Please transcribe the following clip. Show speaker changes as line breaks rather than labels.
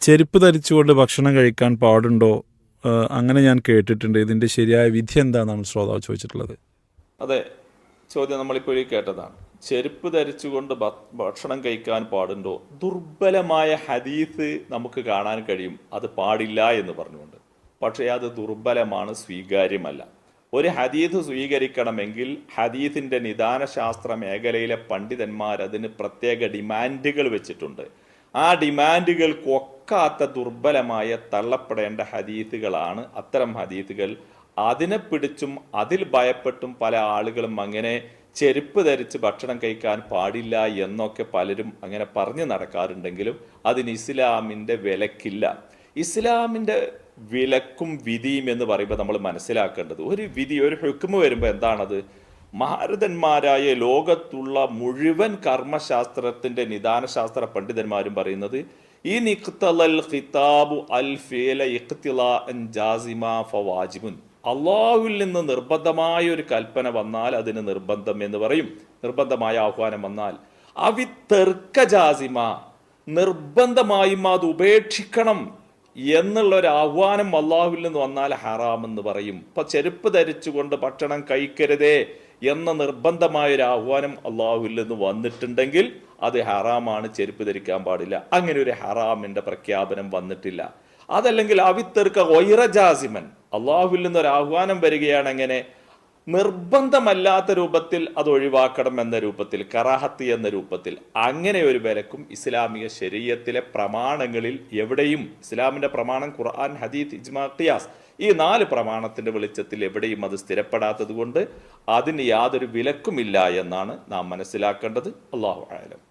ചെരുപ്പ് ധരിച്ചുകൊണ്ട് ഭക്ഷണം കഴിക്കാൻ പാടുണ്ടോ? അങ്ങനെ ഞാൻ കേട്ടിട്ടുണ്ട്. ഇതിന്റെ ശരിയായ വിധി എന്താണെന്നാണ് ശ്രോതാവ് ചോദിച്ചിട്ടുള്ളത്.
അതെ ചോദ്യം നമ്മളിപ്പോൾ കേട്ടതാണ്. ചെരുപ്പ് ധരിച്ചുകൊണ്ട് ഭക്ഷണം കഴിക്കാൻ പാടുണ്ടോ? ദുർബലമായ ഹദീസ് നമുക്ക് കാണാൻ കഴിയും. അത് പാടില്ല എന്ന് പറഞ്ഞുകൊണ്ട്. പക്ഷേ അത് ദുർബലമാണ് സ്വീകാര്യമല്ല. ഒരു ഹദീസ് സ്വീകരിക്കണമെങ്കിൽ ഹദീസിന്റെ നിദാനശാസ്ത്ര മേഖലയിലെ പണ്ഡിതന്മാർ അതിന് പ്രത്യേക ഡിമാൻഡുകൾ വെച്ചിട്ടുണ്ട്. ആ ഡിമാൻഡുകൾക്കൊക്കാത്ത ദുർബലമായ തള്ളപ്പെടേണ്ട ഹദീത്തുകളാണ് അത്തരം ഹദീത്തുകൾ. അതിനെ പിടിച്ചും അതിൽ ഭയപ്പെട്ടും പല ആളുകളും അങ്ങനെ ചെരുപ്പ് ധരിച്ച് ഭക്ഷണം കഴിക്കാൻ പാടില്ല എന്നൊക്കെ പലരും അങ്ങനെ പറഞ്ഞു നടക്കാറുണ്ടെങ്കിലും അതിന് ഇസ്ലാമിന്റെ വിലക്കില്ല. ഇസ്ലാമിന്റെ വിലക്കും വിധിയും എന്ന് പറയുമ്പോൾ നമ്മൾ മനസ്സിലാക്കേണ്ടത് ഒരു വിധി ഒരു ഹുക്കുമ് വരുമ്പോൾ എന്താണത്? മഹാരഥന്മാരായ ലോകത്തുള്ള മുഴുവൻ കർമ്മശാസ്ത്രത്തിന്റെ നിദാനശാസ്ത്ര പണ്ഡിതന്മാരും പറയുന്നത് ഈ നിഖ്തലൽ ഖിതാബു അൽ ഫീല ജാസിമ ഫവാജിബുൻ. അള്ളാഹുവിൽ നിന്ന് നിർബന്ധമായ ഒരു കൽപ്പന വന്നാൽ അതിന് നിർബന്ധം എന്ന് പറയും. നിർബന്ധമായ ആഹ്വാനം വന്നാൽ അവി തെർക്ക ജാസിമ നിർബന്ധമായും അത് ഉപേക്ഷിക്കണം എന്നുള്ള ഒരു ആഹ്വാനം അള്ളാഹുവിൽ നിന്ന് വന്നാൽ ഹറാം എന്ന് പറയും. ഇപ്പൊ ചെരുപ്പ് ധരിച്ചുകൊണ്ട് ഭക്ഷണം കഴിക്കരുതേ എന്ന നിർബന്ധമായ ഒരു ആഹ്വാനം അള്ളാഹുവിൽ നിന്ന് വന്നിട്ടുണ്ടെങ്കിൽ അത് ഹറാമാണ് ചെരുപ്പ് ധരിക്കാൻ പാടില്ല. അങ്ങനെ ഒരു ഹറാമിന്റെ പ്രഖ്യാപനം വന്നിട്ടില്ല. അതല്ലെങ്കിൽ അവിത്തർക്ക ഒയറജാസിമൻ അള്ളാഹുവിൽ ഒരു ആഹ്വാനം വരികയാണ് എങ്ങനെ? നിർബന്ധമല്ലാത്ത രൂപത്തിൽ അത് ഒഴിവാക്കണം എന്ന രൂപത്തിൽ കറാഹത്ത് എന്ന രൂപത്തിൽ അങ്ങനെ ഒരു വിലക്കും ഇസ്ലാമിക ശരീരത്തിലെ പ്രമാണങ്ങളിൽ എവിടെയും ഇസ്ലാമിന്റെ പ്രമാണം ഖുർആൻ ഹദീത് ഇജ്മാ ഖിയാസ് ഈ നാല് പ്രമാണത്തിന്റെ വെളിച്ചത്തിൽ എവിടെയും അത് സ്ഥിരപ്പെടാത്തത് കൊണ്ട് അതിന് യാതൊരു വിലക്കുമില്ല എന്നാണ് നാം മനസ്സിലാക്കേണ്ടത്. അള്ളാഹു ആയാലും